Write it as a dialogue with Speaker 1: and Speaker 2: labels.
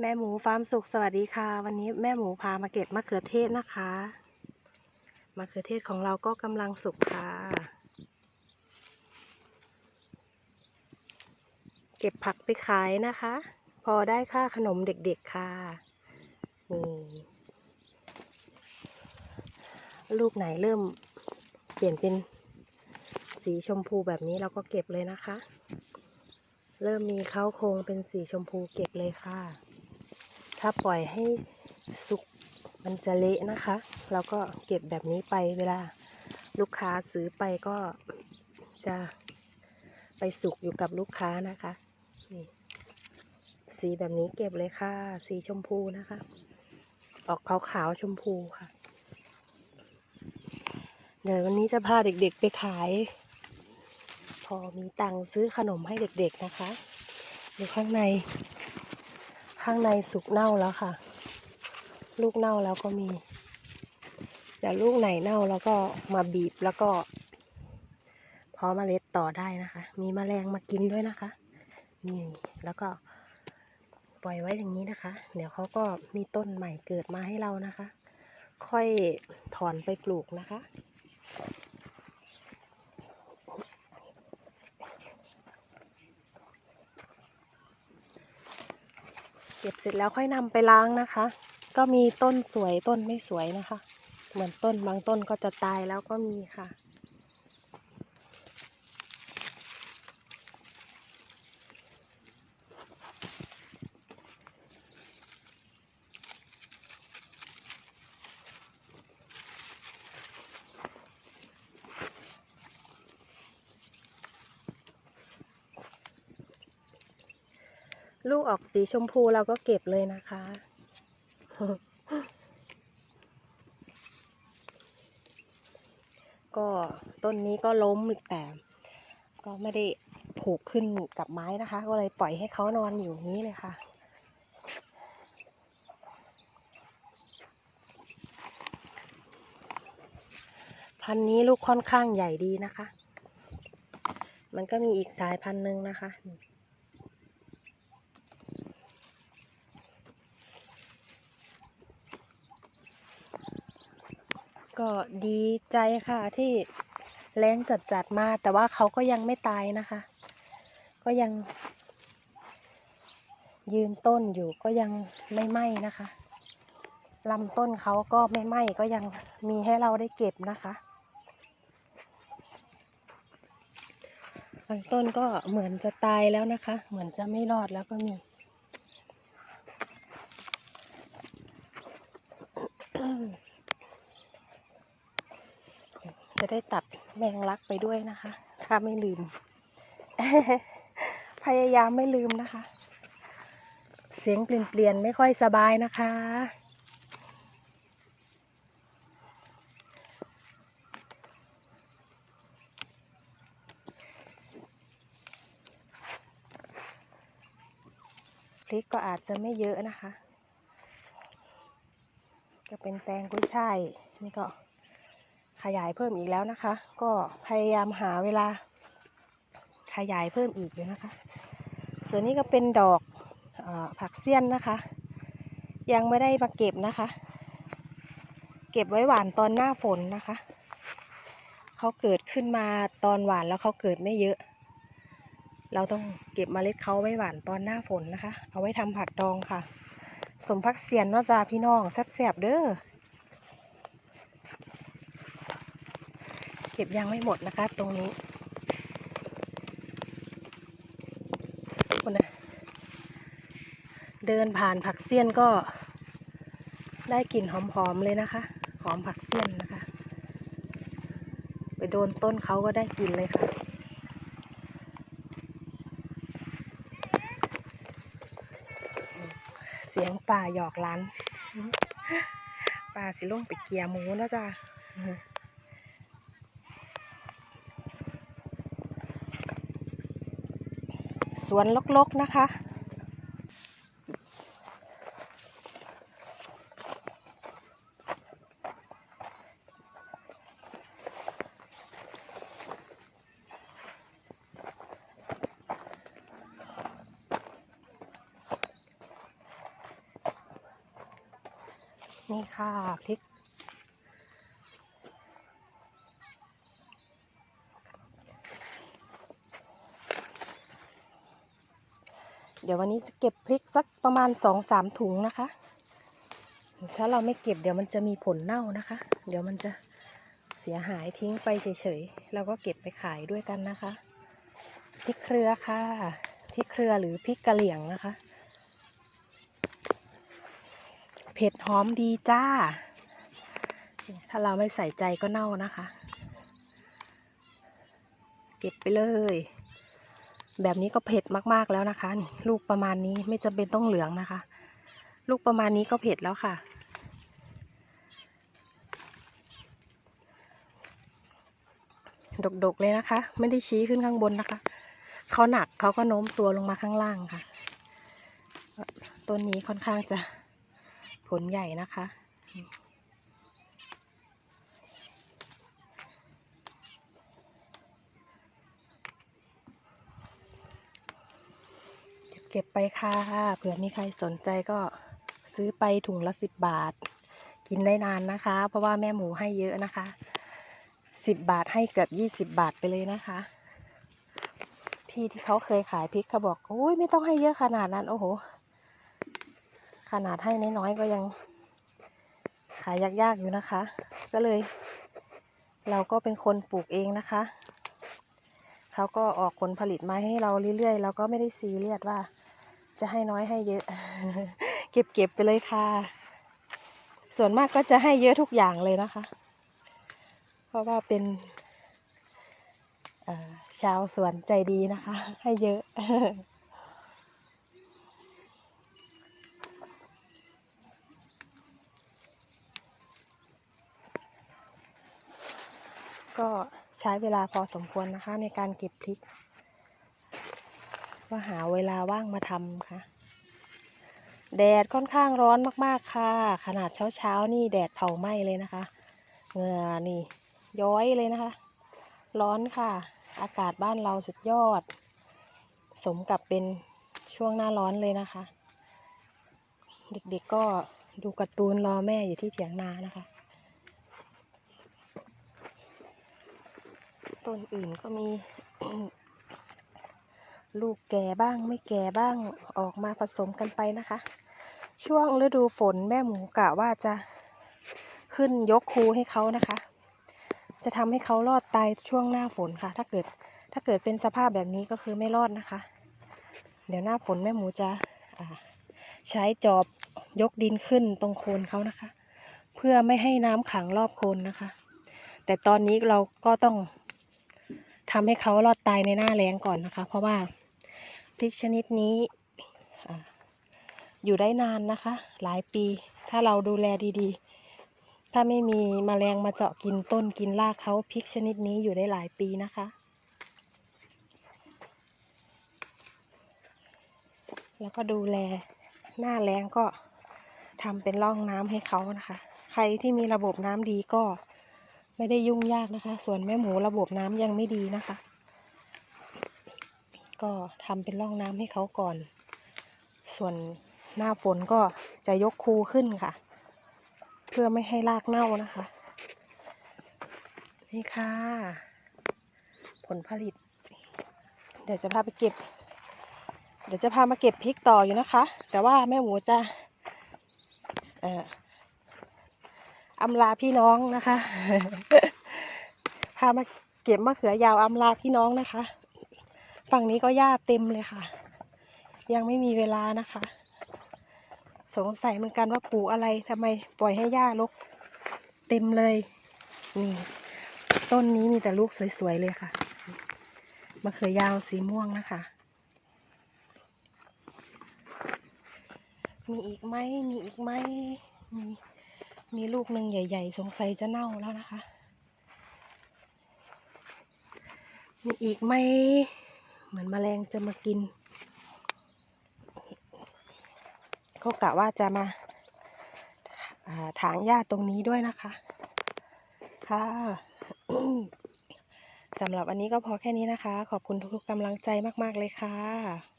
Speaker 1: แม่หมูฟาร์มสุขสวัสดีค่ะ วันนี้แม่หมูพามาเก็บมะเขือเทศนะคะมะเขือเทศของเราก็กำลังสุกค่ะ เก็บผักไปขายนะคะ พอได้ค่าขนมเด็กๆค่ะนี่ลูกไหนเริ่มเปลี่ยนเป็นสีชมพูแบบนี้เราก็เก็บเลยนะคะ เริ่มมีเข้าโครงเป็นสีชมพูเก็บเลยค่ะ ถ้าปล่อยให้สุกมันจะเละนะคะเราก็เก็บแบบนี้ไปเวลาลูกค้าซื้อไปก็จะไปสุกอยู่กับลูกค้านะคะนี่สีแบบนี้เก็บเลยค่ะ สีชมพูนะคะ ออกขาวๆชมพูค่ะ เดี๋ยววันนี้จะพาเด็กๆไปขาย พอมีตังค์ซื้อขนมให้เด็กๆนะคะ อยู่ข้างใน ข้างในสุกเน่าแล้วค่ะ ลูกเน่าแล้วก็มีเดี๋ยวลูกไหนเน่าแล้วก็มาบีบแล้วก็เพาะเมล็ดต่อได้นะคะ มีแมลงมากินด้วยนะคะนี่แล้วก็ปล่อยไว้อย่างนี้นะคะ เดี๋ยวเขาก็มีต้นใหม่เกิดมาให้เรานะคะ ค่อยถอนไปปลูกนะคะ เก็บเสร็จแล้วค่อยนำไปล้างนะคะ ก็มีต้นสวยต้นไม่สวยนะคะ เหมือนต้นบางต้นก็จะตายแล้วก็มีค่ะ ลูกออกสีชมพูเราก็เก็บเลยนะคะ ก็ต้นนี้ก็ล้มแต่ก็ไม่ได้ผูกขึ้นกับไม้นะคะ ก็เลยปล่อยให้เขานอนอยู่นี้เลยค่ะ พันนี้ลูกค่อนข้างใหญ่ดีนะคะ มันก็มีอีกสายพันธุ์หนึ่งนะคะ ก็ดีใจค่ะที่แรงจัดจัดๆมา แต่ว่าเขาก็ยังไม่ตายนะคะ ก็ยัง ยืนต้นอยู่ก็ยังไม่ไหม้นะคะลำต้นเขาก็ไม่ไหม้ก็ยังมีให้เราได้เก็บนะคะบางต้นก็เหมือนจะตายแล้วนะคะ เหมือนจะไม่รอดแล้วก็มี จะได้ตัดแมงลักไปด้วยนะคะ ถ้าไม่ลืม พยายามไม่ลืมนะคะ เสียงเปลี่ยนๆไม่ค่อยสบายนะคะ พริกก็อาจจะไม่เยอะนะคะ ก็เป็นแตงกุ้ยช่ายนี่ก็ ขยายเพิ่มอีกแล้วนะคะ ก็พยายามหาเวลา ขยายเพิ่มอีกอยู่นะคะ ส่วนนี้ก็เป็นดอกอผักเสี้ยนนะคะ ยังไม่ได้มาเก็บนะคะ เก็บไว้หวานตอนหน้าฝนนะคะเขาเกิดขึ้นมาตอนหวานแล้วเขาเกิดไม่เยอะ เราต้องเก็บเมล็ดเขาไว้หวานตอนหน้าฝนนะคะ เอาไว้ทำผักดองค่ะ สมพักเสียนเนาะจ้าพี่น้องแซ่บๆเด้อ ก็บยังไม่หมดนะคะ ตรงนี้คุณนะเดินผ่านผักเสี้ยนก็ได้กลิ่นหอมๆเลยนะคะ หอมผักเสี้ยนนะคะ ไปโดนต้นเขาก็ได้กลิ่นเลยค่ะเสียงป่าหยอกล้านป่าสิลงไปเกียร์หมูแล้วจ้า วนลกๆนะคะ นี่ค่ะพริก ดี๋ยววันนี้จะเก็บพริกสักประมาณสองสามถุงนะคะ ถ้าเราไม่เก็บเดี๋ยวมันจะมีผลเน่านะคะ เดี๋ยวมันจะเสียหายทิ้งไปเฉยๆ แล้วก็เก็บไปขายด้วยกันนะคะ พริกเครือค่ะ พริกเครือหรือพริกกะเหลี่ยงนะคะ เผ็ดหอมดีจ้า ถ้าเราไม่ใส่ใจก็เน่านะคะ เก็บไปเลย แบบนี้ก็เผ็ดมากๆแล้วนะคะ ลูกประมาณนี้ไม่จำเป็นต้องเหลืองนะคะ ลูกประมาณนี้ก็เผ็ดแล้วค่ะ ดกๆเลยนะคะ ไม่ได้ชี้ขึ้นข้างบนนะคะเขาหนักเขาก็โน้มตัวลงมาข้างล่างค่ะต้นนี้ค่อนข้างจะผลใหญ่นะคะ เก็บไปค่ะเผื่อมีใครสนใจก็ซื้อไปถุงละสิบบาท กินได้นานนะคะ เพราะว่าแม่หมูให้เยอะนะคะสิบบาทให้เกือบยี่สิบบาทไปเลยนะคะ พี่ที่เขาเคยขายพริกเขาบอกโอ้ยไม่ต้องให้เยอะขนาดนั้น โอ้โห ขนาดให้น้อยๆก็ยัง ขายยากๆอยู่นะคะ ก็เลย เราก็เป็นคนปลูกเองนะคะเขาก็ออกผลผลิตมาให้เราเรื่อยๆ เราก็ไม่ได้ซีเรียสว่า จะให้น้อยให้เยอะ เก็บๆไปเลยค่ะ ส่วนมากก็จะให้เยอะทุกอย่างเลยนะคะ เพราะว่าเป็นชาวสวนใจดีนะคะ ให้เยอะก็ใช้เวลาพอสมควรนะคะในการเก็บพริก ว่าหาเวลาว่างมาทำค่ะ แดดค่อนข้างร้อนมากๆค่ะ ขนาดเช้าๆนี่แดดเผาไหม้เลยนะคะเหงื่อนี่ย้อยเลยนะคะ ร้อนค่ะ อากาศบ้านเราสุดยอด สมกับเป็นช่วงหน้าร้อนเลยนะคะ เด็กๆก็ดูการ์ตูนรอแม่อยู่ที่เถียงนานะคะ ต้นอื่นก็มี ลูกแก่บ้างไม่แก่บ้างออกมาผสมกันไปนะคะ ช่วงฤดูฝนแม่หมูกะว่าจะขึ้นยกคูให้เขานะคะ จะทำให้เขารอดตายช่วงหน้าฝนค่ะ ถ้าเกิดถ้าเกิดเป็นสภาพแบบนี้ก็คือไม่รอดนะคะ เดี๋ยวหน้าฝนแม่หมูจะใช้จอบยกดินขึ้นตรงโคนเขานะคะ เพื่อไม่ให้น้ำขังรอบโคนนะคะ แต่ตอนนี้เราก็ต้องทำให้เขารอดตายในหน้าแล้งก่อนนะคะ เพราะว่า ริกชนิดนี้อยู่ได้นานนะคะ หลายปี ถ้าเราดูแลดีๆ ถ้าไม่มีมแมลงมาเจาะกินต้นกินรากเขาพริกชนิดนี้อยู่ได้หลายปีนะคะ แล้วก็ดูแลหน้าแล้งก็ทำเป็นร่องน้ำให้เขานะคะ ใครที่มีระบบน้ำดีก็ไม่ได้ยุ่งยากนะคะ ส่วนแม่หมูระบบน้ำยังไม่ดีนะคะ ก็ทำเป็นร่องน้ำให้เขาก่อน ส่วนหน้าฝนก็จะยกคูขึ้นค่ะ เพื่อไม่ให้รากเน่านะคะ นี่ค่ะ ผลผลิต เดี๋ยวจะพาไปเก็บ เดี๋ยวจะพามาเก็บพริกต่ออยู่นะคะ แต่ว่าแม่หมูจะเอ่ออำลาพี่น้องนะคะ พามาเก็บมะเขือยาวอำลาพี่น้องนะคะ ฝั่งนี้ก็หญ้าเต็มเลยค่ะ ยังไม่มีเวลานะคะ สงสัยเหมือนกันว่าปลูกอะไรทำไมปล่อยให้หญ้ารกเต็มเลย นี่ ต้นนี้มีแต่ลูกสวยๆเลยค่ะมะเขือยาวสีม่วงนะคะ มีอีกไหมมีอีกไหมมีมีลูกหนึ่งใหญ่ ๆ สงสัยจะเน่าแล้วนะคะ มีอีกไหม เหมือนแมลงจะมากิน ก็กะว่าจะมาอ่าถางหญ้าตรงนี้ด้วยนะคะ ค่ะสำหรับวันนี้ก็พอแค่นี้นะคะ ขอบคุณทุกๆกำลังใจมาก ๆ เลยค่ะ